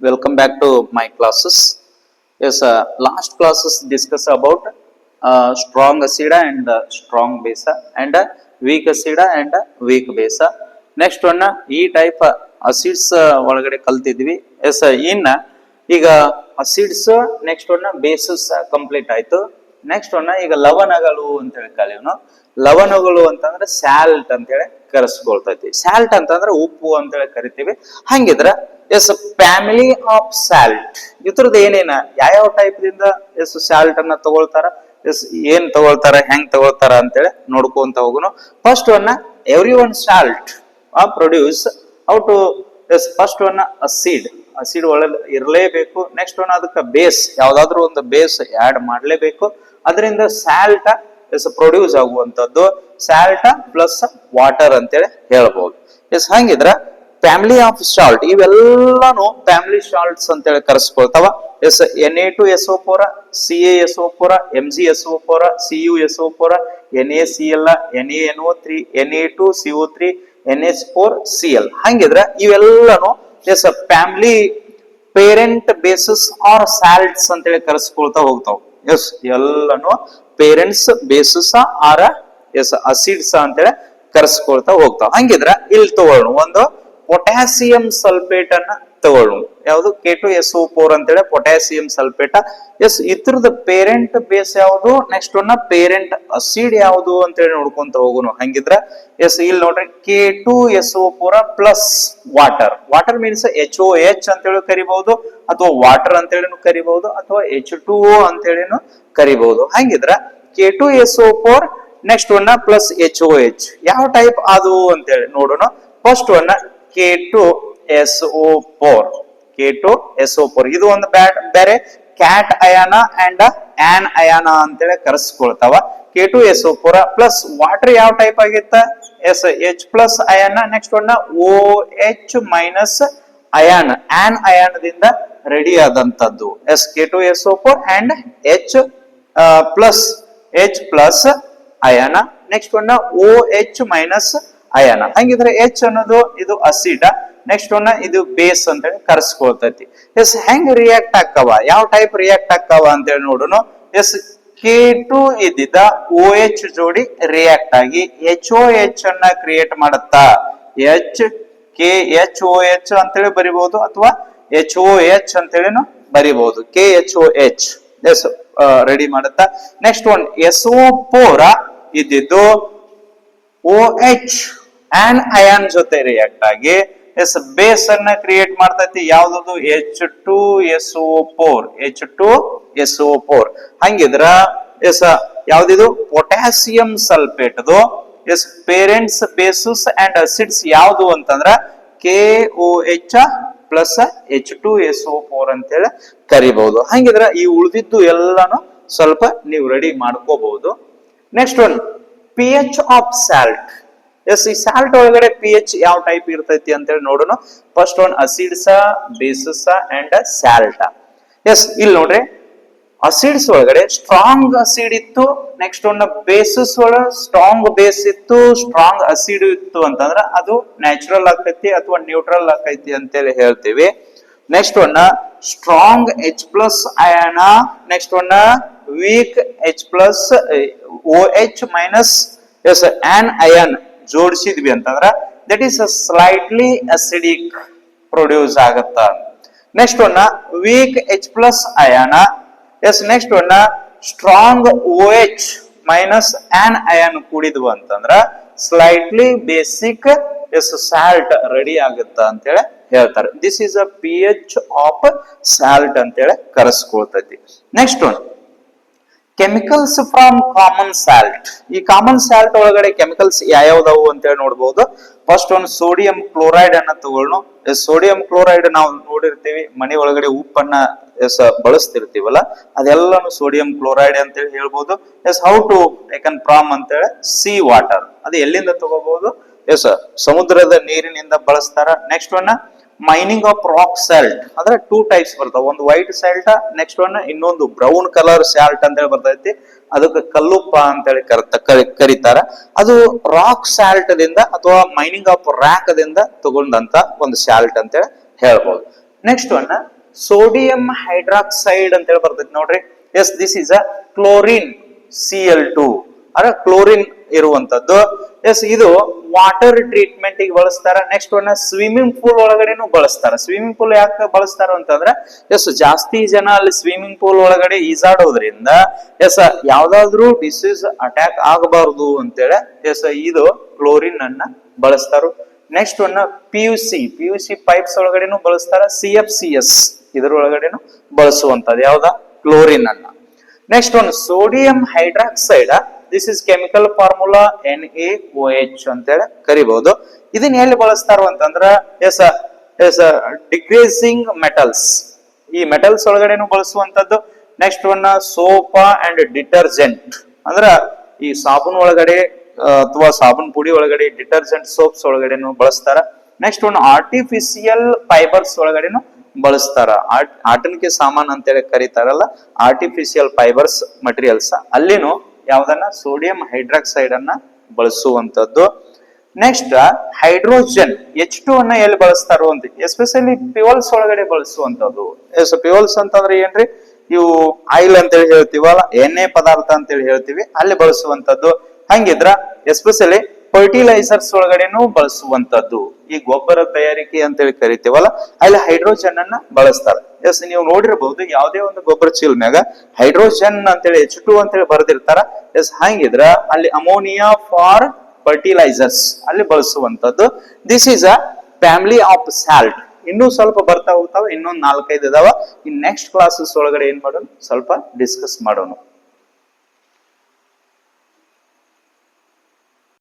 welcome back to my classes yes uh, last classes discuss about uh, strong acid and uh, strong base and uh, weak acid and uh, weak base next one ಈ type acids ಒಳಗಡೆ ಕಲ್ತಿದ್ವಿ yes ಇನ್ನ ಈಗ acids next ಒನ್ನ bases complete ಆಯ್ತು next ಒನ್ನ ಈಗ ಲವಣಗಳು ಅಂತ ಹೇಳಿ ಕಲಿಯೋನು ಲವಣಗಳು ಅಂತಂದ್ರೆ ಸ್ಯಾಲ್ಟ್ ಅಂತ ಹೇಳಿ ಕರೆಸ್ಕೊಳ್ತೈತಿ. ಸ್ಯಾಲ್ಟ್ ಅಂತಂದ್ರೆ ಉಪ್ಪು ಅಂತ ಹೇಳಿ ಕರಿತೀವಿ. ಹಂಗಿದ್ರ ಎಸ್ ಫ್ಯಾಮಿಲಿ ಆಫ್ ಸ್ಯಾಲ್ಟ್ ಇದ್ರದ್ದು ಏನೇನ? ಯಾವ್ಯಾವ ಟೈಪ್ ದಿಂದ ಎಸ್ ಸ್ಯಾಲ್ಟ್ ಅನ್ನ ತಗೊಳ್ತಾರ? ಎಸ್ ಏನ್ ತಗೊಳ್ತಾರ? ಹೆಂಗ್ ತಗೊಳ್ತಾರ ಅಂತೇಳಿ ನೋಡ್ಕೊಂತ ಹೋಗುನು. First one every one salt ಆ produce to yes first one acid acid ಒಳ್ಳೆ ಇರಲೇಬೇಕು. ನೆಕ್ಸ್ಟ್ ಒನ್ ಅದಕ್ಕೆ ಬೇಸ್ ಯಾವ್ದಾದ್ರು ಒಂದು ಬೇಸ್ ಆಡ್ ಮಾಡಲೇಬೇಕು. ಅದರಿಂದ ಸ್ಯಾಲ್ಟ ಎಸ್ ಪ್ರೊಡ್ಯೂಸ್ ಆಗುವಂತದ್ದು ಸ್ಯಾಲ್ಟ ಪ್ಲಸ್ ವಾಟರ್ ಅಂತೇಳಿ ಹೇಳ್ಬೋದು. ಎಸ್ ಹಂಗಿದ್ರ ಫ್ಯಾಮಿಲಿ ಆಫ್ ಸಾಲ್ಟ್ ಇವೆಲ್ಲಾನು ಫ್ಯಾಮಿಲಿ ಸಾಲ್ಟ್ಸ್ ಅಂತೇಳಿ ಕರೆಸ್ಕೊಳ್ತಾವ. Yes N A two S O four C A S O four M G S O four C U S O four N A C L N A N O three N A two C O three N S four C L ಹಂಗಿದ್ರೆ ಇವೆಲ್ಲಾನು yes family parent bases are salts ಅಂತೇಳಿ ಕರೆಸ್ಕೊಳ್ತಾ ಹೋಗ್ತಾವ. Yes ಎಲ್ಲನು parents bases are as acids ಅಂತೇಳಿ ಕರೆಸ್ಕೊಳ್ತಾ ಹೋಗ್ತಾವ. ಹಂಗಿದ್ರ ಇಲ್ಲಿ ತಗೊಳ್ಳೋಣ. ಒಂದು ಪೊಟ್ಯಾಸಿಯಂ ಸಲ್ಫೇಟ್ ಅನ್ನ ಯಾವುದು? K two S O four ಅಂತೇಳಿ ಪೊಟ್ಯಾಸಿಯಂ ಸಲ್ಫೇಟ ಎಸ್ ಇತರದ ಪೇರೆಂಟ್ ಬೇಸ್ ಯಾವುದು? ನೆಕ್ಸ್ಟ್ ಒನ್ ಪೇರೆಂಟ್ ಅಸಿಡ್ ಯಾವುದು ಅಂತೇಳಿ ನೋಡ್ಕೊಂತ ಹೋಗುನು. ಹಂಗಿದ್ರ ಎಸ್ ಇಲ್ಲಿ ನೋಡ್ರಿ K two S O four plus water water means H O H ಅಂತೇಳಿ ಕರಿಬಹುದು, ಅಥವಾ ವಾಟರ್ ಅಂತೇಳಿನು ಕರಿಬಹುದು, ಅಥವಾ ಎಚ್ ಟು ಓ ಅಂತೇಳಿನು ಕರಿಬಹುದು. ಹಂಗಿದ್ರ K two S O four next one plus H O H ಯಾವ ಟೈಪ್ ಅದು ಅಂತೇಳಿ ನೋಡೋಣ first ಒನ್ನ K two S O four K two S O four ಇದು ಒಂದು ಬ್ಯಾಟ್ ಬೇರೆ. Cation and anion ಅಂತೇಳಿ ಕರೆಸ್ಕೊಳ್ತಾವ. K two S O four plus water ಯಾವ ಟೈಪ್ ಆಗಿತ್ತ? Yes H plus ion next ಒನ್ನ O H minus ion ಆನ್ ಅಯಾನದಿಂದ ready ಆದಂತದ್ದು. Yes K two S O four and H plus H plus ion next ಒನ್ನ O H minus ion ಹಂಗಿದ್ರೆ H ಅನ್ನೋದು ಇದು acid. Next one ಇದು base ಅಂತ ಹೇಳಿ ಕರ್ಸ್ಕೊಳ್ತೈತಿ S ಹೆಂಗ್ react ಆಕ್ಕವ ಯಾವ ಟೈಪ್ ರಿಯಾಕ್ಟ್ ಆಕ್ಕವ ಅಂತ ಹೇಳಿ ನೋಡೋಣ ಎಸ್ ಕೆ ಟು ಇದ್ದಿದ್ದ ಓ ಎಚ್ ಜೋಡಿ ರಿಯಾಕ್ಟ್ ಆಗಿ ಎಚ್ ಓ ಎಚ್ ಅನ್ನ ಕ್ರಿಯೇಟ್ ಮಾಡುತ್ತಾ. H K H O H ಅಂತೇಳಿ ಬರಿಬಹುದು ಅಥವಾ ಎಚ್ ಓ ಎಚ್ ಅಂತೇಳಿನು ಬರಿಬಹುದು K H O H yes ready ಮಾಡುತ್ತಾ. Next one S O four ಇದ್ದಿದ್ದು ಓ ಎಚ್ ಆನ್ ಅಯಾನ್ ಜೊತೆ ರಿಯಾಕ್ಟ್ ಆಗಿ ಎಸ್ ಬೇಸ್ ಅನ್ನ ಕ್ರಿಯೇಟ್ ಮಾಡ್ತೈತಿ. ಯಾವ್ದದು? H two S O four H two S O four ಹಂಗಿದ್ರ yes, ಯಾವ್ದಿದು? Potassium ಸಲ್ಫೇಟ್ದು yes parents bases and acids ಯಾವ್ದು ಅಂತಂದ್ರ K O H plus H two S O four ಅಂತೇಳಿ ಕರಿಬಹುದು ಹಂಗಿದ್ರ ಈ ಉಳಿದಿದ್ದು ಎಲ್ಲಾನು ಸ್ವಲ್ಪ ನೀವು ರೆಡಿ ಮಾಡ್ಕೋಬಹುದು. Next one P H of salt yes ಈ ಸಾಲ್ಟ್ ಒಳಗಡೆ ಪಿ ಎಚ್ ಯಾವ ಟೈಪ್ ಇರ್ತೈತಿ ಅಂತೇಳಿ ನೋಡೋಣ. First one acids bases and salt yes ಇಲ್ಲಿ ನೋಡ್ರಿ. ಅಸಿಡ್ಸ್ ಒಳಗಡೆ ಸ್ಟ್ರಾಂಗ್ ಅಸಿಡ್ ಇತ್ತು ನೆಕ್ಸ್ಟ್ ಒನ್ ಬೇಸಸ್ ಒಳಗೆ ಸ್ಟ್ರಾಂಗ್ ಬೇಸ್ ಇತ್ತು ಸ್ಟ್ರಾಂಗ್ ಅಸಿಡ್ ಇತ್ತು ಅಂತಂದ್ರೆ ಅದು ನ್ಯಾಚುರಲ್ ಆಕೈತಿ ಅಥವಾ ನ್ಯೂಟ್ರಲ್ ಆಕೈತಿ ಅಂತೇಳಿ ಹೇಳ್ತೀವಿ. Next one strong H plus ion next one weak H plus O H minus yes anion ಜೋಡಿಸಿದ್ವಿ ಅಂತಂದ್ರ that is slightly acidic produce ಆಗತ್ತ? Next ಒನ್ನ weak H plus ion yes next ಒನ್ನ strong O H minus anion ಕೂಡಿದ್ವು ಅಂತಂದ್ರ slightly basic yes salt ready ಆಗುತ್ತ ಅಂತೇಳಿ ಹೇಳ್ತಾರೆ. This is a P H of salt ಅಂತೇಳಿ ಕರೆಸ್ಕೊಳ್ತೈತಿ. Next one chemicals from common salt ಈ common salt ಒಳಗಡೆ chemicals ಯಾವ್ಯಾವ್ದವು ಅಂತ ಹೇಳಿ ನೋಡ್ಬೋದು. ಫಸ್ಟ್ ಒಂದು ಸೋಡಿಯಂ ಕ್ಲೋರೈಡ್ ಅನ್ನ ತಗೊಳ್ಳೋ ಸೋಡಿಯಂ ಕ್ಲೋರೈಡ್ ನಾವು ನೋಡಿರ್ತೀವಿ, ಮನೆ ಒಳಗಡೆ ಉಪ್ಪನ್ನ ಎಸ್, ಬಳಸ್ತಿರ್ತೀವಲ್ಲ, ಅದೆಲ್ಲಾನು ಸೋಡಿಯಂ ಕ್ಲೋರೈಡ್ ಅಂತ ಹೇಳಿ ಹೇಳ್ಬೋದು. Yes how to taken from ಅಂತ ಹೇಳಿ ಸಿ ವಾಟರ್ ಅದು ಎಲ್ಲಿಂದ ತಗೋಬಹುದು ಎಸ್ ಸಮುದ್ರದ ನೀರಿನಿಂದ ಬಳಸ್ತಾರ. Next one mining of rock salt ಅಂದ್ರೆ ಟೂ ಟೈಪ್ಸ್ ಬರ್ತಾವ. ಒಂದು ವೈಟ್ ಸಾಲ್ಟ್ ನೆಕ್ಸ್ಟ್ ಒನ್ ಇನ್ನೊಂದು ಬ್ರೌನ್ ಕಲರ್ ಸಾಲ್ಟ್ ಅಂತ ಹೇಳಿ ಬರ್ತೈತಿ. ಅದಕ್ಕೆ ಕಲ್ಲುಪ್ಪ ಅಂತ ಹೇಳಿ ಕರಿ- ಕರೀತಾರ. ಅದು ರಾಕ್ ಸಾಲ್ಟ್ ದಿಂದ ಅಥವಾ ಮೈನಿಂಗ್ ಆಫ್ ರಾಕ್ ದಿಂದ ತಗೊಂಡಂತ ಒಂದು ಸಾಲ್ಟ್ ಅಂತೇಳಿ ಹೇಳ್ಬೋದು. ನೆಕ್ಸ್ಟ್ ಒನ್ ಸೋಡಿಯಂ ಹೈಡ್ರಾಕ್ಸೈಡ್ ಅಂತ ಹೇಳಿ ಬರ್ತೈತಿ ನೋಡ್ರಿ. Yes this is a chlorine C L two ಅಂದ್ರೆ ಕ್ಲೋರಿನ್ ಇರುವಂತದ್ದು. ಎಸ್ ಇದು ವಾಟರ್ ಟ್ರೀಟ್ಮೆಂಟ್ಗೆ ಬಳಸ್ತಾರ. ನೆಕ್ಸ್ಟ್ ಒನ್ ಸ್ವಿಮ್ಮಿಂಗ್ ಪೂಲ್ ಒಳಗಡೆನು ಬಳಸ್ತಾರ. ಸ್ವಿಮ್ಮಿಂಗ್ ಪೂಲ್ ಯಾಕೆ ಬಳಸ್ತಾರ ಅಂತಂದ್ರೆ ಎಸ್ ಜಾಸ್ತಿ ಜನ ಅಲ್ಲಿ ಸ್ವಿಮ್ಮಿಂಗ್ ಪೂಲ್ ಒಳಗಡೆ ಈಜಾಡೋದ್ರಿಂದ ಎಸ್ ಯಾವ್ದಾದ್ರು ಡಿಸೀಸ್ ಅಟ್ಯಾಕ್ ಆಗಬಾರದು ಅಂತೇಳಿ ಎಸ್ ಇದು ಕ್ಲೋರಿನ್ ಅನ್ನ ಬಳಸ್ತಾರು. Next one P U C P U C pipes ಒಳಗಡೆನು ಬಳಸ್ತಾರ. ಸಿ ಎಫ್ ಸಿ ಎಸ್ ಇದರೊಳಗಡೆನು ಬಳಸುವಂತದ್ದು ಯಾವ್ದ? ಕ್ಲೋರಿನ್ ಅನ್ನ. ನೆಕ್ಸ್ಟ್ ಒಂದು sodium hydroxide this is chemical formula N A O H ಅಂತೇಳಿ ಕರಿಬಹುದು ಇದನ್ನ ಎಲ್ಲಿ ಬಳಸ್ತಾರ ಅಂತಂದ್ರ ಎಸ್ ಎಸ್ ಡಿಕ್ರೀಸಿಂಗ್ ಮೆಟಲ್ಸ್ ಈ ಮೆಟಲ್ಸ್ ಒಳಗಡೆನು ಬಳಸುವಂತದ್ದು next one soap and detergent ಅಂದ್ರ ಈ ಸಾಬೂನ್ ಒಳಗಡೆ ಅಥವಾ ಸಾಬೂನ್ ಪುಡಿ ಒಳಗಡೆ ಡಿಟರ್ಜೆಂಟ್ ಸೋಪ್ಸ್ ಒಳಗಡೆನು ಬಳಸ್ತಾರ. ನೆಕ್ಸ್ಟ್ ಒನ್ ಆರ್ಟಿಫಿಷಿಯಲ್ ಫೈಬರ್ಸ್ ಒಳಗಡೆನು ಬಳಸ್ತಾರ. ಆಟನಿಕೆ ಸಾಮಾನ್ ಅಂತೇಳಿ ಕರೀತಾರಲ್ಲ ಆರ್ಟಿಫಿಷಿಯಲ್ ಫೈಬರ್ಸ್ ಮಟೀರಿಯಲ್ಸ್ ಅಲ್ಲಿನೂ ಯಾವ್ದನ್ನ? ಸೋಡಿಯಂ ಹೈಡ್ರಾಕ್ಸೈಡ್ ಅನ್ನ ಬಳಸುವಂತದ್ದು ನೆಕ್ಸ್ಟ್ ಹೈಡ್ರೋಜನ್ ಎಚ್ ಟು ಅನ್ನ ಎಲ್ಲಿ ಬಳಸ್ತಾರೋ ಅಂತ. ಎಸ್ಪೆಷಲಿ ಪ್ಯೂಲ್ಸ್ ಒಳಗಡೆ ಬಳಸುವಂತದ್ದು ಪ್ಯೂಲ್ಸ್ ಅಂತಂದ್ರೆ ಏನ್ರಿ? ಇವು ಆಯಿಲ್ ಅಂತೇಳಿ ಹೇಳ್ತೀವಲ್ಲ, ಎಣ್ಣೆ ಪದಾರ್ಥ ಅಂತೇಳಿ ಹೇಳ್ತೀವಿ, ಅಲ್ಲಿ ಬಳಸುವಂತದ್ದು ಹಂಗಿದ್ರ ಎಸ್ಪೆಷಲಿ ಫರ್ಟಿಲೈಸರ್ಸ್ ಒಳಗಡೆನೂ ಬಳಸುವಂತದ್ದು ಈ ಗೊಬ್ಬರ ತಯಾರಿಕೆ ಅಂತೇಳಿ ಕರಿತೀವಲ್ಲ, ಅಲ್ಲಿ ಹೈಡ್ರೋಜನ್ ಅನ್ನ ಬಳಸ್ತಾರೆ. ಎಸ್ ನೀವು ನೋಡಿರಬಹುದು ಯಾವುದೇ ಒಂದು ಗೊಬ್ಬರ ಚೀಲ್ ಮ್ಯಾಗ ಹೈಡ್ರೋಜನ್ ಅಂತೇಳಿ ಎಚ್ ಟು ಅಂತೇಳಿ ಬರೆದಿರ್ತಾರ. ಎಸ್ ಹಂಗಿದ್ರ ಅಲ್ಲಿ ಅಮೋನಿಯಾ ಫಾರ್ ಫರ್ಟಿಲೈಸರ್ಸ್ ಅಲ್ಲಿ ಬಳಸುವಂತದ್ದು this is a family of salt ಇನ್ನೂ ಸ್ವಲ್ಪ ಬರ್ತಾ ಹೋಗ್ತಾವ, ಇನ್ನೊಂದು ನಾಲ್ಕೈದು ಇದಾವ. ಇನ್ ನೆಕ್ಸ್ಟ್ ಕ್ಲಾಸಸ್ ಒಳಗಡೆ ಏನ್ ಮಾಡೋಣ? ಸ್ವಲ್ಪ ಡಿಸ್ಕಸ್ ಮಾಡೋಣ.